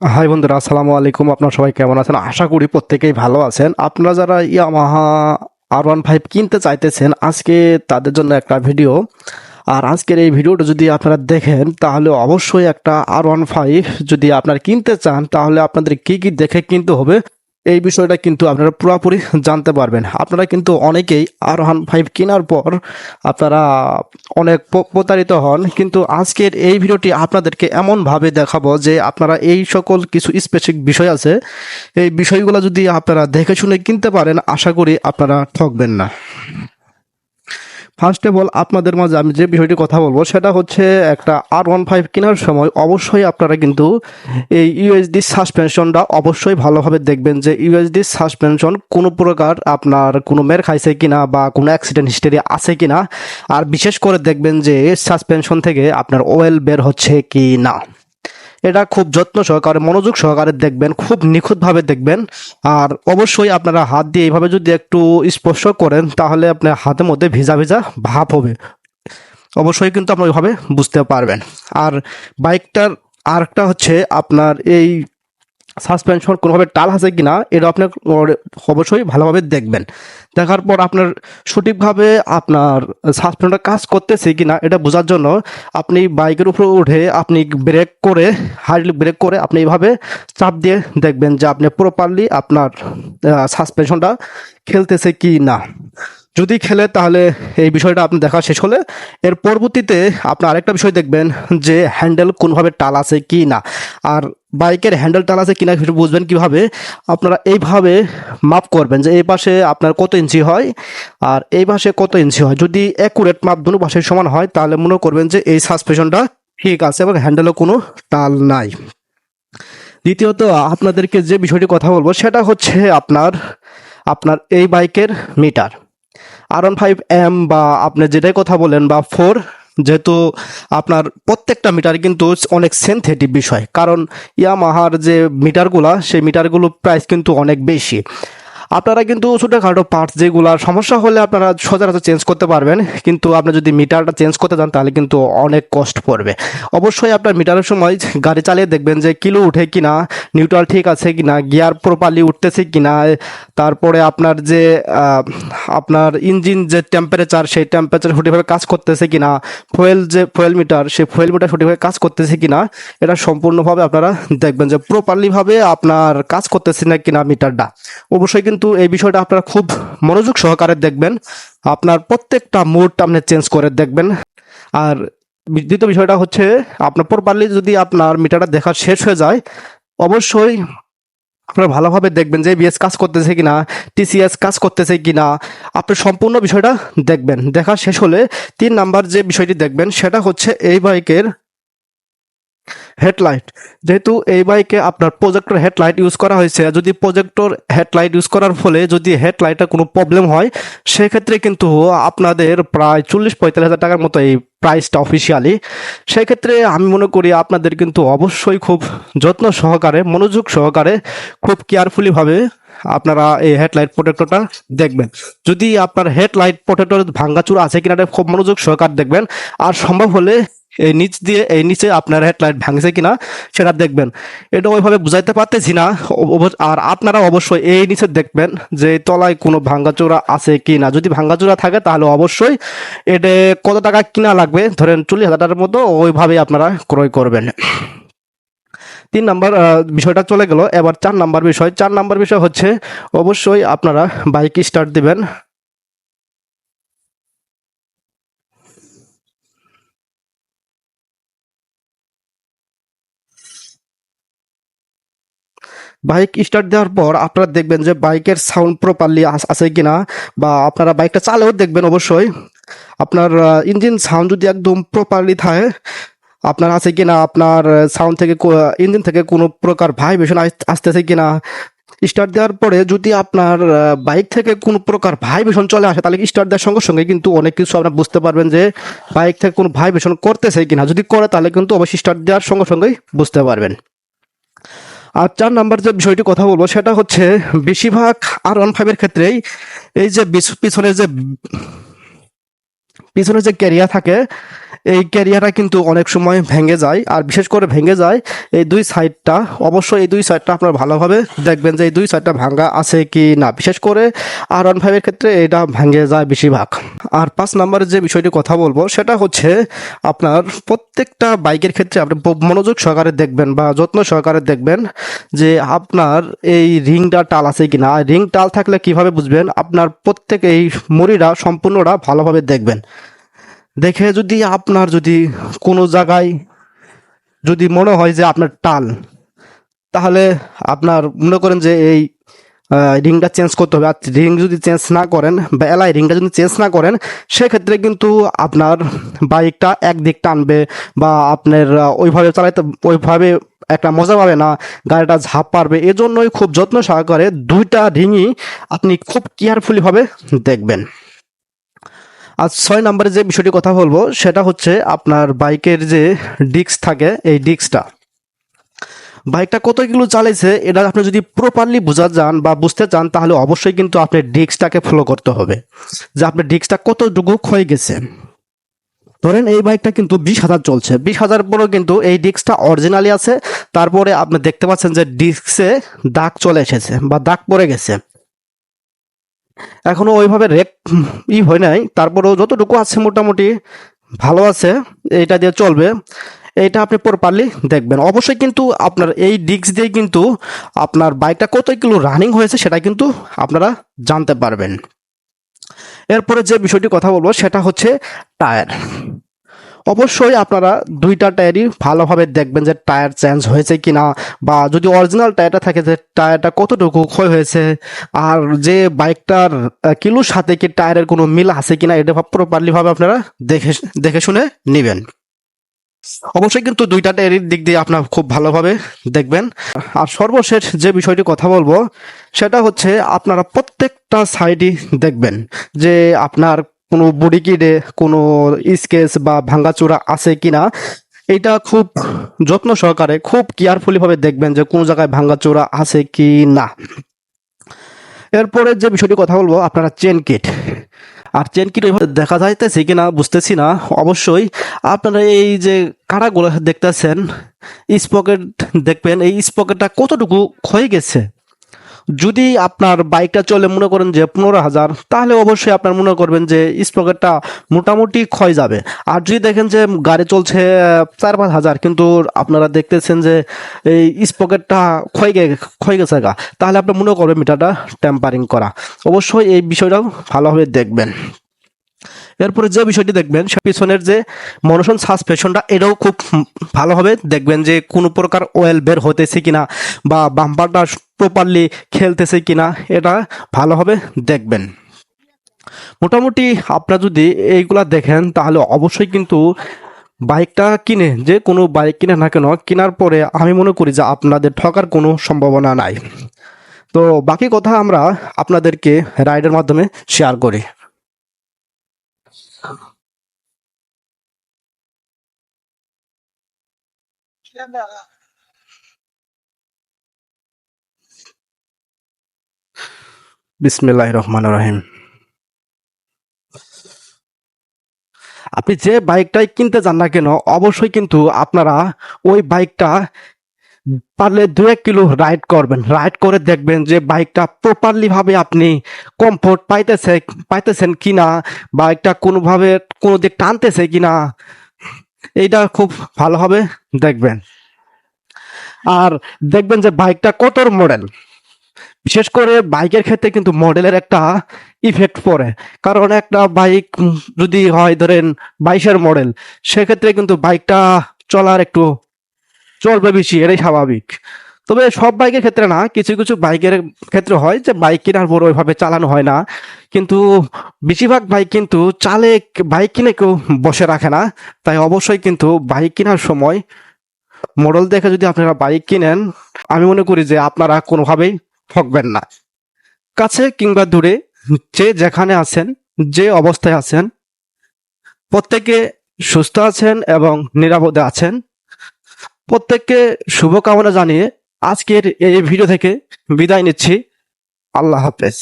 High বন্ধুরা, আসসালামু আলাইকুম। আপনারা সবাই কেমন আছেন? আশা করি প্রত্যেকেই ভালো আছেন। আপনারা যারা ইয়ামাহা আর ওয়ান ফাইভ কিনতে চাইতেছেন, আজকে তাদের জন্য একটা ভিডিও। আর আজকের এই ভিডিওটা যদি আপনারা দেখেন, তাহলে অবশ্যই একটা আর ওয়ান ফাইভ যদি আপনারা কিনতে চান, তাহলে আপনাদের কি কি দেখে কিনতে হবে এই বিষয়টা কিন্তু আপনারা পুরোপুরি জানতে পারবেন। আপনারা কিন্তু অনেকেই আরোহান ফাইভ কেনার পর আপনারা অনেক প্রতারিত হন। কিন্তু আজকের এই ভিডিওটি আপনাদেরকে এমনভাবে দেখাবো যে আপনারা এই সকল কিছু স্পেসিফিক বিষয় আছে, এই বিষয়গুলো যদি আপনারা দেখে শুনে কিনতে পারেন, আশা করি আপনারা ঠকবেন না। ফার্স্ট অফ অল আপনাদের মাঝে আমি যে বিষয়টি কথা বলব, সেটা হচ্ছে একটা আর ওয়ান ফাইভ কেনার সময় অবশ্যই আপনারা কিন্তু এই ইউএসডি সাসপেনশনটা অবশ্যই ভালোভাবে দেখবেন যে ইউএসডি সাসপেনশন কোনো প্রকার আপনার কোনো মের খাইছে কিনা বা কোনো অ্যাক্সিডেন্ট হিস্টোরি আছে কিনা। আর বিশেষ করে দেখবেন যে সাসপেনশন থেকে আপনার ওয়েল বের হচ্ছে কি না এটা খুব যত্ন সহকারে, মনোযোগ সহকারে দেখবেন, খুব নিখুঁতভাবে দেখবেন। আর অবশ্যই আপনারা হাত দিয়ে এইভাবে যদি একটু স্পর্শ করেন, তাহলে আপনার হাতের মধ্যে ভিজা ভিজা ভাব হবে। অবশ্যই কিন্তু আপনি ওইভাবে বুঝতে পারবেন। আর বাইকটার আরেকটা হচ্ছে আপনার এই সাসপেনশন কোনোভাবে টাল আছে কি না এটা আপনি অবশ্যই ভালোভাবে দেখবেন। দেখার পর আপনার সঠিকভাবে আপনার সাসপেনশনটা কাজ করতেছে কি না এটা বোঝার জন্য আপনি বাইকের উপরে উঠে আপনি ব্রেক করে হার্ডলি ব্রেক করে আপনি এইভাবে চাপ দিয়ে দেখবেন যে আপনি প্রপারলি আপনার সাসপেনশনটা খেলতেছে কি না যদি খেলে তাহলে এই বিষয়টা আপনি দেখা শেষ হলে। এর পরবর্তীতে আপনি আরেকটা বিষয় দেখবেন যে হ্যান্ডেল কোনভাবে টাল আছে কি না। আর বাইকের হ্যান্ডেল টাল আছে কিনা সেটা বুঝবেন কীভাবে। আপনারা এইভাবে মাপ করবেন যে এই পাশে আপনার কত ইঞ্চি হয় আর এই পাশে কত ইঞ্চি হয়। যদি অ্যাকুরেট মাপ দুটো পাশে সমান হয় তাহলে মনে করবেন যে এই সাসপেনশনটা ঠিক আছে এবং হ্যান্ডেলও কোনো টাল নাই। দ্বিতীয়ত আপনাদেরকে যে বিষয়টি কথা বলব সেটা হচ্ছে আপনার আপনার এই বাইকের meter R one five M বা আপনি যেটাই কথা বলেন বা ফোর যেহেতু আপনার প্রত্যেকটা মিটার কিন্তু অনেক সেনথেটিভ বিষয়। কারণ ইয়ামাহার যে মিটারগুলা সেই মিটারগুলো প্রাইস কিন্তু অনেক বেশি। আপনারা কিন্তু ছোটোখাটো পার্টস যেগুলো সমস্যা হলে আপনারা সচরাচর চেঞ্জ করতে পারবেন। কিন্তু আপনি যদি মিটারটা চেঞ্জ করতে চান তাহলে কিন্তু অনেক কষ্ট পড়বে। অবশ্যই আপনার মিটারের সময় গাড়ি চালিয়ে দেখবেন যে কিলো উঠে কিনা নিউট্রাল ঠিক আছে কিনা গিয়ার প্রপারলি উঠতেছে কিনা, তারপরে আপনার যে আপনার ইঞ্জিন যে টেম্পারেচার সেই টেম্পারেচার সঠিকভাবে কাজ করতেছে কিনা ফুয়েল যে ফুয়েল মিটার সেই ফুয়েল মিটার সঠিকভাবে কাজ করতেছে কিনা, এটা সম্পূর্ণভাবে আপনারা দেখবেন যে প্রপারলি ভাবে আপনার কাজ করতেছে না কিনা মিটারটা অবশ্যই কিন্তু এই বিষয়টা আপনারা খুব মনোযোগ সহকারে দেখবেন। আপনার প্রত্যেকটা মুড আপনি চেঞ্জ করে দেখবেন। আর দ্বিতীয় বিষয়টা হচ্ছে, আপনার প্রপারলি যদি আপনার মিটারটা দেখা শেষ হয়ে যায়, অবশ্যই আপনারা ভালোভাবে দেখবেন যে বিএস কাজ করতেছে কিনা টিসিএস কাজ করতেছে কিনা। আপনি সম্পূর্ণ বিষয়টা দেখবেন। দেখা শেষ হলে তিন নাম্বার যে বিষয়টি দেখবেন, সেটা হচ্ছে এই বাইকের হেডলাইট। যেহেতু এই বাইকে আপনার প্রজেক্টর হেডলাইট ইউজ করা হয়েছে যদি প্রজেক্টর হেডলাইট ইউজ করার ফলে যদি হেডলাইটে কোনো প্রবলেম হয়, সেক্ষেত্রে কিন্তু আপনাদের প্রায় চল্লিশ পঁয়তাল্লিশ হাজার টাকার মতো এই প্রাইসটা অফিসিয়ালি সেক্ষেত্রে আমি মনে করি আপনাদের কিন্তু অবশ্যই খুব যত্ন সহকারে, মনোযোগ সহকারে খুব কেয়ারফুলিভাবে আপনারা এই হেডলাইট প্রোটেক্টরটা দেখবেন। যদি আপনার হেডলাইট প্রোটেক্টর ভাঙ্গাচুরা আছে কিনা খুব মনোযোগ সহকারে দেখবেন। আর সম্ভব হলে এই নিচ দিয়ে, এই নিচে আপনার হেডলাইট ভাঙছে কিনা সেটা দেখবেন। এটা ওইভাবে বুঝাইতে পারতেছি না। আর আপনারা অবশ্যই এই নিচে দেখবেন যে তলায় কোনো ভাঙ্গাচোরা আছে কি না যদি ভাঙ্গাচোরা থাকে তাহলে অবশ্যই এটা কত টাকা কিনা লাগবে? ধরেন চল্লিশ হাজার টাকার মতো ওইভাবেই আপনারা ক্রয় করবেন। তিন নাম্বার বিষয়টা চলে গেল। এবার চার নাম্বার বিষয়। চার নাম্বার বিষয় হচ্ছে অবশ্যই আপনারা বাইক স্টার্ট দিবেন। বাইক স্টার্ট দেওয়ার পর আপনারা দেখবেন যে বাইকের সাউন্ড প্রপারলি আছে কিনা বা আপনারা বাইকটা চালেও দেখবেন অবশ্যই। আপনার ইঞ্জিন সাউন্ড যদি একদম প্রপারলি থাকে, আপনার আছে কিনা, আপনার সাউন্ড থেকে ইঞ্জিন থেকে কোনো প্রকার ভাইব্রেশন আসতেছে কিনা স্টার্ট দেওয়ার পরে যদি আপনার বাইক থেকে কোনো প্রকার ভাইব্রেশন চলে আসে, তাহলে স্টার্ট দেওয়ার সঙ্গে সঙ্গে কিন্তু অনেক কিছু আপনার বুঝতে পারবেন যে বাইক থেকে কোনো ভাইব্রেশন করতেছে কিনা। যদি করে, তাহলে কিন্তু অবশ্যই স্টার্ট দেওয়ার সঙ্গে সঙ্গেই বুঝতে পারবেন। আর চার নাম্বার যে বিষয়টি কথা বলব, সেটা হচ্ছে বেশিরভাগ আর ওয়ান ফাইভের ক্ষেত্রেই এই যে পিছনে যে পিছনে যে ক্যারিয়ার থাকে এই ক্যারিয়ারটা কিন্তু অনেক সময় ভেঙে যায়। আর বিশেষ করে ভেঙে যায় এই দুই সাইডটা অবশ্যই এই দুই সাইডটা আপনারা ভালোভাবে দেখবেন যে এই দুই সাইডটা ভাঙা আছে কি না। বিশেষ করে আর ওয়ান ফাইভের ক্ষেত্রে এটা ভেঙে যায় বেশিরভাগ। আর পাঁচ নম্বরের যে বিষয়টি কথা বলব, সেটা হচ্ছে আপনার প্রত্যেকটা বাইকের ক্ষেত্রে আপনি মনোযোগ সহকারে দেখবেন বা যত্ন সহকারে দেখবেন যে আপনার এই রিংটা টাল আছে কিনা। আর রিং টাল থাকলে কীভাবে বুঝবেন? আপনার প্রত্যেক এই মুড়িটা, সম্পূর্ণটা ভালোভাবে দেখবেন। দেখে যদি আপনার যদি কোনো জায়গায় যদি মনে হয় যে আপনার টান, তাহলে আপনার মনে করেন যে এই রিংটা চেঞ্জ করতে হবে। আর রিং যদি চেঞ্জ না করেন বা এলাই রিংটা যদি চেঞ্জ না করেন, সেক্ষেত্রে কিন্তু আপনার বাইকটা একদিক টানবে বা আপনার ওইভাবে চালাইতে, ওইভাবে একটা মজা পাবে না, গাড়িটা ঝাঁপ পারবে এজন্যই খুব যত্ন সহকারে দুইটা রিংই আপনি খুব কেয়ারফুলিভাবে দেখবেন। আর ছয় নম্বরে যে বিষয়টি কথা বলব, সেটা হচ্ছে আপনার বাইকের যে ডিস্ক থাকে, এই ডিস্কটা। বাইকটা কত কিলো চালাইছে, এটা আপনি যদি প্রপারলি বোঝা যান বা বুঝতে চান, তাহলে অবশ্যই কিন্তু আপনার ডিস্কটাকে ফলো করতে হবে। যে আপনার ডিস্কটা কতটুকু ক্ষয়ে গেছে। ধরেন এই বাইকটা কিন্তু বিশ হাজার চলছে। বিশ হাজার পরেও কিন্তু এই ডিস্কটা অরিজিনালি আছে। তারপরে আপনি দেখতে পাচ্ছেন যে ডিস্কে দাগ চলে এসেছে বা দাগ পড়ে গেছে। এখনও ওইভাবে রেক ই হয় নাই। তারপরেও যতটুকু আছে মোটামুটি ভালো আছে এটা দিয়ে চলবে। এটা আপনি পর প্রপারলি দেখবেন। অবশ্যই কিন্তু আপনার এই ডিস্ক দিয়ে কিন্তু আপনার বাইকটা কত কিলো রানিং হয়েছে সেটা কিন্তু আপনারা জানতে পারবেন। এরপরে যে বিষয়টি কথা বলব সেটা হচ্ছে টায়ার অবশ্যই আপনারা দুইটা টায়ারই ভালোভাবে দেখবেন যে টায়ার চেঞ্জ হয়েছে কিনা বা যদি অরিজিনাল টায়ারটা থাকে যে টায়ারটা কতটুকু ক্ষয় হয়েছে আর যে বাইকটার কিলোর সাথে কি টায়ারের কোনো মিল আছে কিনা এটা প্রপারলি ভাবে আপনারা দেখে দেখে শুনে নেবেন। অবশ্যই কিন্তু দুইটা টায়ারের দিক দিয়ে আপনার খুব ভালোভাবে দেখবেন। আর সর্বশেষ যে বিষয়টি কথা বলব, সেটা হচ্ছে আপনারা প্রত্যেকটা সাইডই দেখবেন যে আপনার কোনো বডি কিডে কোনো স্কেচ বা ভাঙ্গাচোরা আছে কিনা, এটা খুব যত্ন সহকারে খুব কেয়ারফুলি ভাবে দেখবেন যে কোন জায়গায় ভাঙ্গাচোরা আছে কি না এরপরে যে বিষয়টি কথা বলব, আপনারা চেন কিট আর চেন কিট ওইভাবে দেখা যাইতেছে কিনা, বুঝতেছি না। অবশ্যই আপনারা এই যে কাটাগুলো দেখতেছেন, স্পকেট দেখবেন, এই স্পকেটটা কতটুকু ক্ষয়ে গেছে? যদি আপনার বাইকটা চলে, মনে করেন যে পনেরো হাজার, তাহলে অবশ্যই আপনার মনে করবেন যে স্পকেটটা মোটামুটি ক্ষয় যাবে। আর যদি দেখেন যে গাড়ি চলছে চার পাঁচ হাজার, কিন্তু আপনারা দেখতেছেন যে এই স্পকেটটা ক্ষয় গে, ক্ষয় গেছে গা, তাহলে আপনি মনে করবেন মিটারটা টেম্পারিং করা। অবশ্যই এই বিষয়টাও ভালোভাবে দেখবেন। এরপরে যে বিষয়টি দেখবেন, সে পিছনের যে মনোশন সাসপেনশনটা এটাও খুব ভালোভাবে দেখবেন যে কোনো প্রকার অয়েল বের হতেছে কিনা বা বাম্পারটা প্রপারলি খেলতেছে কিনা, এটা ভালোভাবে দেখবেন। মোটামুটি আপনারা যদি এইগুলা দেখেন, তাহলে অবশ্যই কিন্তু বাইকটা কিনে, যে কোনো বাইক কিনে না কেন, কেনার পরে আমি মনে করি যে আপনাদের ঠকার কোনো সম্ভাবনা নাই। তো বাকি কথা আমরা আপনাদেরকে রাইডের মাধ্যমে শেয়ার করি। বিসমিল্লাহ রহমান রহিম। আপনি যে বাইকটাই কিনতে যান না কেন, অবশ্যই কিন্তু আপনারা ওই বাইকটা পারলে দু এক কিলো রাইড করবেন। রাইড করে দেখবেন যে বাইকটা প্রপারলি ভাবে আপনি কমফোর্ট পাইতেছে, পাইতেছেন কিনা বাইকটা কোনোভাবে কোনো দিক টানতেছে কিনা, এইটা খুব ভালোভাবে দেখবেন। আর দেখবেন যে বাইকটা কতর মডেল বিশেষ করে বাইকের ক্ষেত্রে কিন্তু মডেলের একটা ইফেক্ট পড়ে। কারণ একটা বাইক যদি হয় ধরেন বাইশের মডেল সেক্ষেত্রে কিন্তু বাইকটা চলার একটু চলবে বেশি এটাই স্বাভাবিক। তবে সব বাইকের ক্ষেত্রে না, কিছু কিছু বাইকের ক্ষেত্রে হয় যে, বাইক কেনার পর ওইভাবে চালানো হয় না। কিন্তু বেশিরভাগ বাইক কিন্তু চালে বাইক কিনে কেউ বসে রাখে না। তাই অবশ্যই কিন্তু বাইক কেনার সময় মডেল দেখে যদি আপনারা বাইক কিনেন, আমি মনে করি যে আপনারা কোনোভাবেই ঠকবেন না। কাছে কিংবা দূরে যে যেখানে আছেন, যে অবস্থায় আছেন, প্রত্যেকে সুস্থ আছেন এবং নিরাপদে আছেন। প্রত্যেককে শুভকামনা জানিয়ে আজকের এই ভিডিও থেকে বিদায় নিচ্ছি। আল্লাহ হাফেজ।